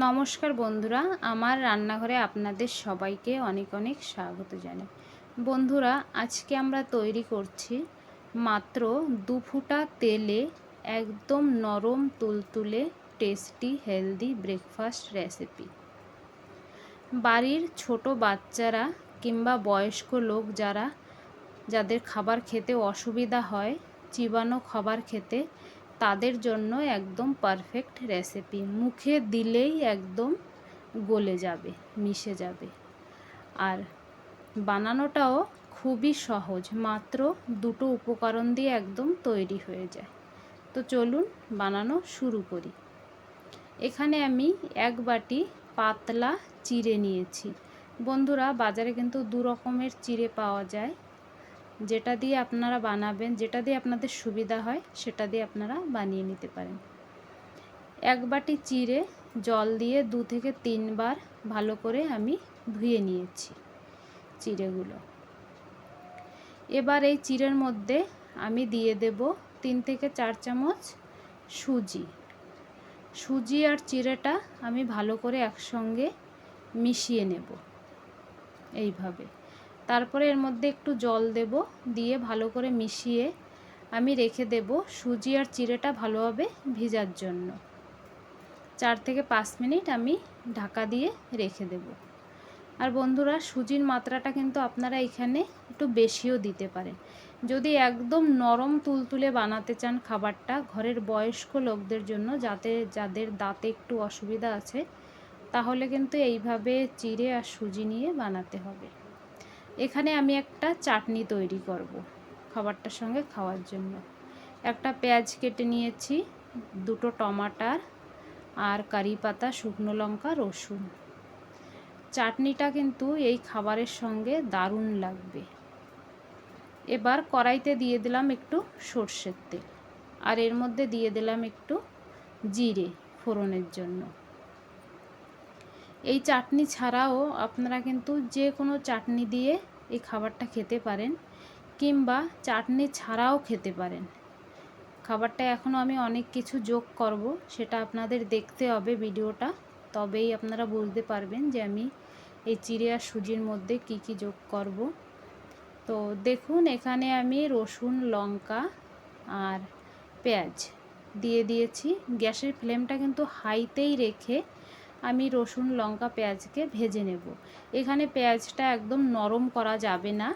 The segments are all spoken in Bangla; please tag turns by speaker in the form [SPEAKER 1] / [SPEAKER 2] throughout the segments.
[SPEAKER 1] নমস্কার বন্ধুরা, আমার রান্নাঘরে আপনাদের সবাইকে অনেক অনেক স্বাগত জানাই। বন্ধুরা, আজকে আমরা তৈরি করছি মাত্র দু ফুটা তেলে একদম নরম তুলতুলে টেস্টি হেলদি ব্রেকফাস্ট রেসিপি। বাড়ির ছোট বাচ্চারা কিংবা বয়স্ক লোক যারা, যাদের খাবার খেতে অসুবিধা হয় চিবানো খাবার খেতে তাদের জন্য একদম পারফেক্ট রেসিপি মুখে দিলেই একদম গলে যাবে, মিশে যাবে। আর বানানোটাও খুবই সহজ, মাত্র দুটো উপকরণ দিয়ে একদম তৈরি হয়ে যায়। তো চলুন বানানো শুরু করি। এখানে আমি এক বাটি পাতলা চিড়ে নিয়েছি। বন্ধুরা, বাজারে কিন্তু দু রকমের চিড়ে পাওয়া যায়। যেটা দিয়ে আপনারা বানাবেন, যেটা দিয়ে আপনাদের সুবিধা হয়, সেটা দিয়ে আপনারা বানিয়ে নিতে পারেন। এক বাটি চিড়ে জল দিয়ে দু থেকে তিনবার ভালো করে আমি ধুয়ে নিয়েছি চিড়েগুলো। এবার এই চিড়ের মধ্যে আমি দিয়ে দেব তিন থেকে চার চামচ সুজি। সুজি আর চিড়েটা আমি ভালো করে একসঙ্গে মিশিয়ে নেব এইভাবে। তারপরে এর মধ্যে একটু জল দেব, দিয়ে ভালো করে মিশিয়ে আমি রেখে দেব সুজি আর চিড়েটা ভালোভাবে ভিজার জন্য। চার থেকে পাঁচ মিনিট আমি ঢাকা দিয়ে রেখে দেব। আর বন্ধুরা, সুজির মাত্রাটা কিন্তু আপনারা এখানে একটু বেশিও দিতে পারেন। যদি একদম নরম তুলতুলে বানাতে চান খাবারটা, ঘরের বয়স্ক লোকদের জন্য যাতে যাদের দাঁতে একটু অসুবিধা আছে, তাহলে কিন্তু এইভাবে চিড়ে আর সুজি নিয়ে বানাতে হবে। এখানে আমি একটা চাটনি তৈরি করব খাবারটার সঙ্গে খাওয়ার জন্য। একটা পেঁয়াজ কেটে নিয়েছি, দুটো টমাটার আর কারি পাতা, শুকনো লঙ্কা, রসুন। চাটনিটা কিন্তু এই খাবারের সঙ্গে দারুণ লাগবে। এবার কড়াইতে দিয়ে দিলাম একটু সর্ষের তেল আর এর মধ্যে দিয়ে দিলাম একটু জিরে ফোড়নের জন্য। এই চাটনি ছাড়াও আপনারা কিন্তু যে কোনো চাটনি দিয়ে এই খাবারটা খেতে পারেন কিংবা চাটনি ছাড়াও খেতে পারেন। খাবারটা এখনও আমি অনেক কিছু যোগ করব, সেটা আপনাদের দেখতে হবে ভিডিওটা। তবেই আপনারা বুঝতে পারবেন যে আমি এই চিড়ে আর সুজির মধ্যে কি কি যোগ করব। তো দেখুন, এখানে আমি রসুন, লঙ্কা আর পেঁয়াজ দিয়ে দিয়েছি। গ্যাসের ফ্লেমটা কিন্তু হাইতেই রেখে আমি রসুন, লঙ্কা পেঁয়াজকে ভেজে নেব। এখানে পেঁয়াজটা একদম নরম করা যাবে না।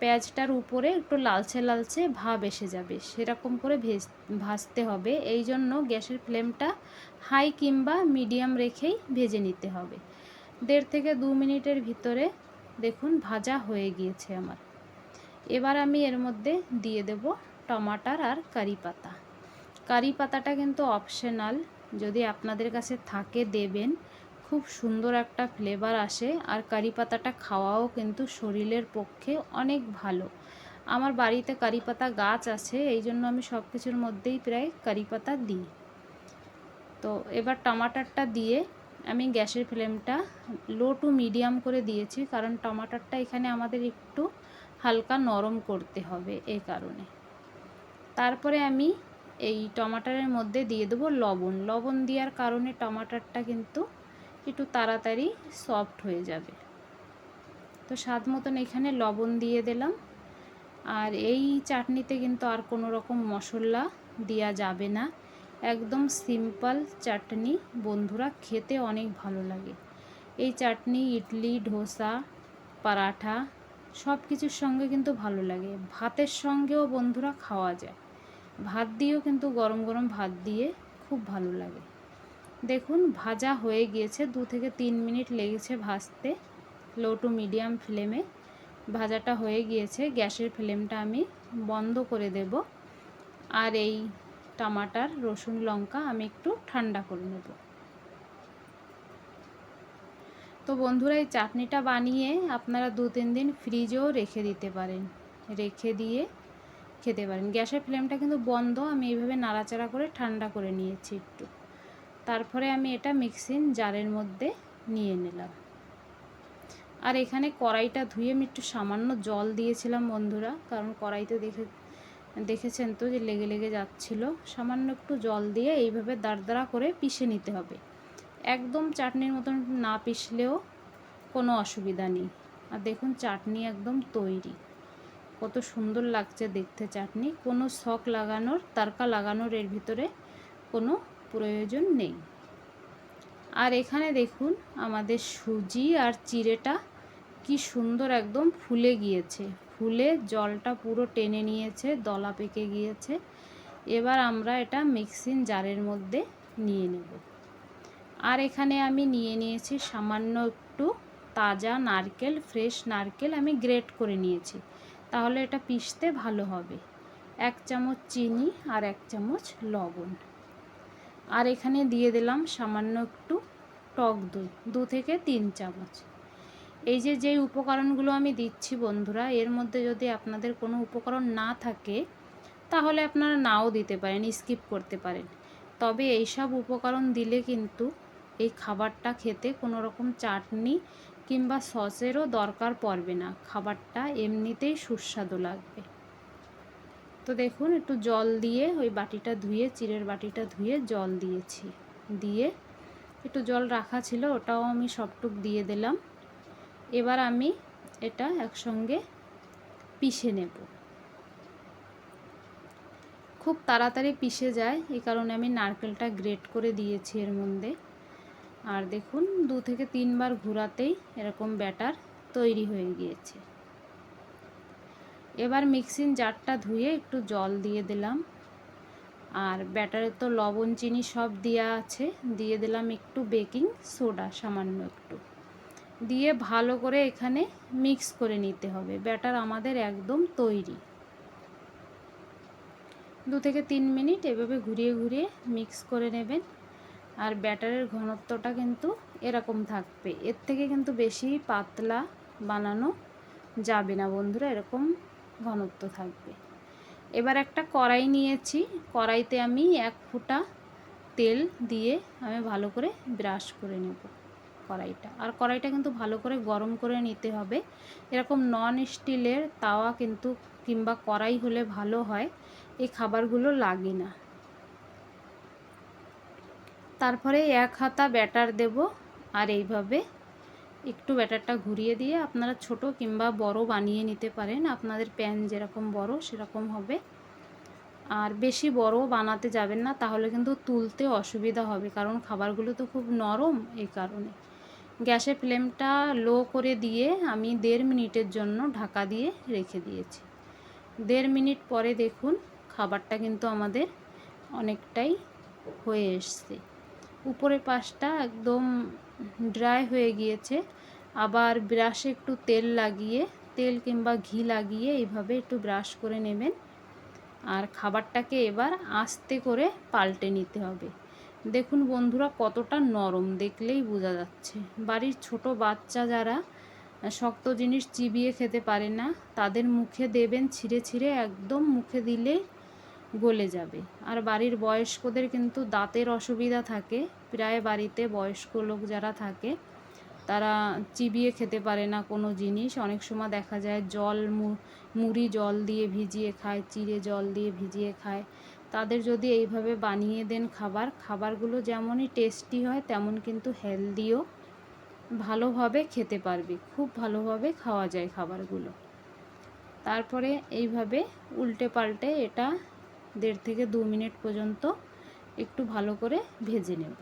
[SPEAKER 1] পেঁয়াজটার উপরে একটু লালচে লালচে ভাব এসে যাবে। সেরকম করে ভেজ, ভাজতে হবে। এই জন্য গ্যাসের ফ্লেমটা হাই কিংবা মিডিয়াম রেখেই ভেজে নিতে হবে। দেড় থেকে দু মিনিটের ভিতরে দেখুন ভাজা হয়ে গিয়েছে আমার। এবার আমি এর মধ্যে দিয়ে দেব টমাটার আর কারি পাতা। কারি পাতাটা কিন্তু অপশনাল। যদি আপনাদের কাছে থাকে দেবেন, খুব সুন্দর একটা ফ্লেভার আসে। আর কারি পাতাটা খাওয়াও কিন্তু শরীরের পক্ষে অনেক ভালো। আমার বাড়িতে কারি পাতা গাছ আছে, এই জন্য আমি সব কিছুর মধ্যেই প্রায় কারি পাতা দিই। তো এবার টমাটারটা দিয়ে আমি গ্যাসের ফ্লেমটা লো টু মিডিয়াম করে দিয়েছি, কারণ টমাটারটা এখানে আমাদের একটু হালকা নরম করতে হবে এই কারণে। তারপরে আমি টমাটারের মধ্যে দিয়ে দেবো লবণ। লবণ দেওয়ার কারণে টমাটারটা কিন্তু একটু তাড়াতাড়ি সফট হয়ে যাবে। তো স্বাদ মতন এখানে লবণ দিয়ে দিলাম। আর এই চাটনিতে কিন্তু আর কোনো রকম মশলা দেওয়া যাবে না। একদম সিম্পল চাটনি। বন্ধুরা, খেতে অনেক ভালো লাগে। এই চাটনি, ইডলি, ধোসা, পরাঠা সব কিছুর সঙ্গে কিন্তু ভালো লাগে। ভাতের সঙ্গেও বন্ধুরা খাওয়া যায়। ভাত দিয়েও কিন্তু গরম গরম ভাত দিয়ে খুব ভালো লাগে। দেখুন, ভাজা হয়ে গিয়েছে, দু থেকে তিন মিনিট লেগেছে ভাজতে লো টু মিডিয়াম ফ্লেমে ভাজাটা হয়ে গিয়েছে, গ্যাসের ফ্লেমটা আমি বন্ধ করে দেব। আর এই টমাটার, রসুন, লঙ্কা আমি একটু ঠান্ডা করে নেব। তো বন্ধুরা, এই চাটনিটা বানিয়ে আপনারা দু তিন দিন ফ্রিজেও রেখে দিতে পারেন। রেখে দিয়ে খেতে পারেন। গ্যাসের ফ্লেমটা কিন্তু বন্ধ, আমি এইভাবে নাড়াচাড়া করে ঠান্ডা করে নিয়েছি একটু। তারপরে আমি এটা মিক্সিং জারের মধ্যে নিয়ে নিলাম। আর এখানে কড়াইটা ধুয়ে আমি একটু সামান্য জল দিয়েছিলাম বন্ধুরা, কারণ কড়াইতে দেখে, দেখেছেন তো যে লেগে লেগে যাচ্ছিল। সামান্য একটু জল দিয়ে এইভাবে দাঁড় দাঁড়া করে পিষে নিতে হবে। একদম চাটনির মতন না পিষলেও কোনো অসুবিধা নেই। আর দেখুন, চাটনি একদম তৈরি। কত সুন্দর লাগছে দেখতে চাটনি। কোনো শখ লাগানোর, তারকা লাগানোর এর ভিতরে কোনো প্রয়োজন নেই। আর এখানে দেখুন আমাদের সুজি আর চিড়েটা কি সুন্দর একদম ফুলে গিয়েছে। ফুলে জলটা পুরো টেনে নিয়েছে, দলা পেকে গিয়েছে। এবার আমরা এটা মিক্সিং জারের মধ্যে নিয়ে নেব। আর এখানে আমি নিয়ে নিয়েছি সামান্য একটু তাজা নারকেল, ফ্রেশ নারকেল আমি গ্রেট করে নিয়েছি। তাহলে এটা পিষতে ভালো হবে। এক চামচ চিনি আর এক চামচ লবণ। আর এখানে দিয়ে দিলাম সামান্য একটু টক দই, দু থেকে তিন চামচ। এই যে, যেই উপকরণগুলো আমি দিচ্ছি বন্ধুরা, এর মধ্যে যদি আপনাদের কোনো উপকরণ না থাকে, তাহলে আপনারা নাও দিতে পারেন, স্কিপ করতে পারেন। তবে এইসব উপকরণ দিলে কিন্তু এই খাবারটা খেতে কোনো রকম চাটনি কিংবা সসেরও দরকার পড়বে না। খাবারটা এমনিতেই সুস্বাদু লাগবে। তো দেখুন, একটু জল দিয়ে ওই বাটিটা ধুয়ে, চিড়ের বাটিটা ধুয়ে জল দিয়েছি। দিয়ে একটু জল রাখা ছিল, ওটাও আমি সবটুক দিয়ে দিলাম। এবার আমি এটা একসঙ্গে পিষে নেব। খুব তাড়াতাড়ি পিষে যায় এই কারণে আমি নারকেলটা গ্রেট করে দিয়েছি এর মধ্যে। আর দেখুন, দু থেকে তিনবার ঘোরাতেই এরকম ব্যাটার তৈরি হয়ে গিয়েছে। এবার মিক্সিং জারটা ধুয়ে একটু জল দিয়ে দিলাম। আর ব্যাটারে তো লবণ, চিনি সব দেওয়া আছে, দিয়ে দিলাম একটু বেকিং সোডা সামান্য একটু। দিয়ে ভালো করে এখানে মিক্স করে নিতে হবে, ব্যাটার আমাদের একদম তৈরি। দু থেকে তিন মিনিট এভাবে ঘুরিয়ে ঘুরিয়ে মিক্স করে নেবেন। আর ব্যাটারের ঘনত্বটা কিন্তু এরকম থাকবে। এর থেকে কিন্তু বেশি পাতলা বানানো যাবে না বন্ধুরা, এরকম ঘনত্ব থাকবে। এবার একটা কড়াই নিয়েছি। কড়াইতে আমি এক ফোঁটা তেল দিয়ে আমি ভালো করে ব্রাশ করে নেব কড়াইটা। আর কড়াইটা কিন্তু ভালো করে গরম করে নিতে হবে। এরকম নন স্টিলের তাওয়া কিন্তু কিংবা কড়াই হলে ভালো হয়। এই খাবারগুলো লাগে না। তারপরে এক হাতা ব্যাটার দেব আর এইভাবে একটু ব্যাটারটা ঘুরিয়ে দিয়ে আপনারা ছোট কিংবা বড় বানিয়ে নিতে পারেন। আপনাদের প্যান যেরকম বড় সেরকম হবে। আর বেশি বড় বানাতে যাবেন না, তাহলে কিন্তু তুলতে অসুবিধা হবে, কারণ খাবারগুলো তো খুব নরম এই কারণে। গ্যাসের ফ্লেমটা লো করে দিয়ে আমি দেড় মিনিটের জন্য ঢাকা দিয়ে রেখে দিয়েছি। দেড় মিনিট পরে দেখুন, খাবারটা কিন্তু আমাদের অনেকটাই হয়ে এসছে। উপরের পাশটা একদম ড্রাই হয়ে গিয়েছে। আবার ব্রাশে একটু তেল লাগিয়ে, তেল কিংবা ঘি লাগিয়ে এইভাবে একটু ব্রাশ করে নেবেন। আর খাবারটাকে এবার আস্তে করে পাল্টে নিতে হবে। দেখুন বন্ধুরা, কতটা নরম দেখলেই বোঝা যাচ্ছে। বাড়ির ছোট বাচ্চা যারা, শক্ত জিনিস চিবিয়ে খেতে পারে না, তাদের মুখে দেবেন ছিঁড়ে ছিঁড়ে, একদম মুখে দিলে গলে যাবে। আর বাড়ির বয়স্কদের কিন্তু দাঁতের অসুবিধা থাকে। প্রায় বাড়িতে বয়স্ক লোক যারা থাকে, তারা চিবিয়ে খেতে পারে না কোনো জিনিস। অনেক সময় দেখা যায় জল মুড়ি জল দিয়ে ভিজিয়ে খায়, চিড়ে জল দিয়ে ভিজিয়ে খায়। তাদের যদি এইভাবে বানিয়ে দেন খাবার, খাবারগুলো যেমনই টেস্টি হয়, তেমন কিন্তু হেলদিও ভালোভাবে খেতে পারবে। খুব ভালোভাবে খাওয়া যায় খাবারগুলো। তারপরে এইভাবে উল্টে পাল্টে এটা দেড় থেকে দু মিনিট পর্যন্ত একটু ভালো করে ভেজে নেব।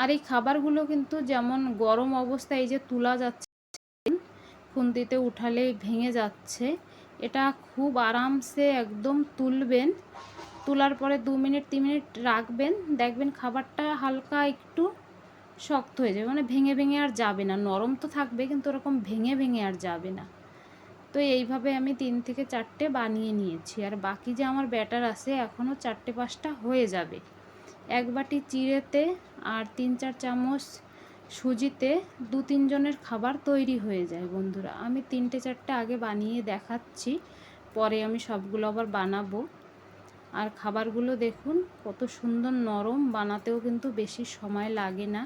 [SPEAKER 1] আর এই খাবারগুলো কিন্তু যেমন গরম অবস্থায় এই যে তুলা যাচ্ছে, খুন্তিতে উঠালে ভেঙে যাচ্ছে, এটা খুব আরামসে একদম তুলবেন, তোলার পরে দু মিনিট, তিন মিনিট রাখবেন, দেখবেন খাবারটা হালকা একটু শক্ত হয়ে যাবে মানে ভেঙে ভেঙে আর যাবে না, নরম তো থাকবে কিন্তু ওরকম ভেঙে ভেঙে আর যাবে না। তো এইভাবে আমি তিন থেকে চারটে বানিয়ে নিয়েছি। আর বাকি যে আমার ব্যাটার আছে, এখনও চারটে পাঁচটা হয়ে যাবে। এক বাটি চিড়েতে আর তিন চার চামচ সুজিতে দু তিনজনের খাবার তৈরি হয়ে যায় বন্ধুরা। আমি তিনটে চারটে আগে বানিয়ে দেখাচ্ছি, পরে আমি সবগুলো আবার বানাবো। আর খাবারগুলো দেখুন, কত সুন্দর নরম, বানাতেও কিন্তু বেশি সময় লাগে না।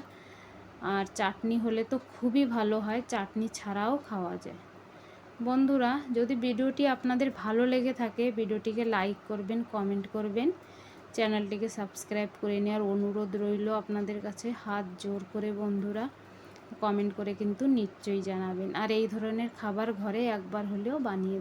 [SPEAKER 1] আর চাটনি হলে তো খুবই ভালো হয়, চাটনি ছাড়াও খাওয়া যায়। বন্ধুরা, যদি ভিডিওটি আপনাদের ভালো লেগে থাকে, ভিডিওটিকে লাইক করবেন, কমেন্ট করবেন, চ্যানেলটিকে সাবস্ক্রাইব করে নেওয়ার অনুরোধ রইল আপনাদের কাছে। হাত জোর করে বন্ধুরা, কমেন্ট করে কিন্তু নিশ্চয়ই জানাবেন। আর এই ধরনের খাবার ঘরে একবার হলেও বানিয়ে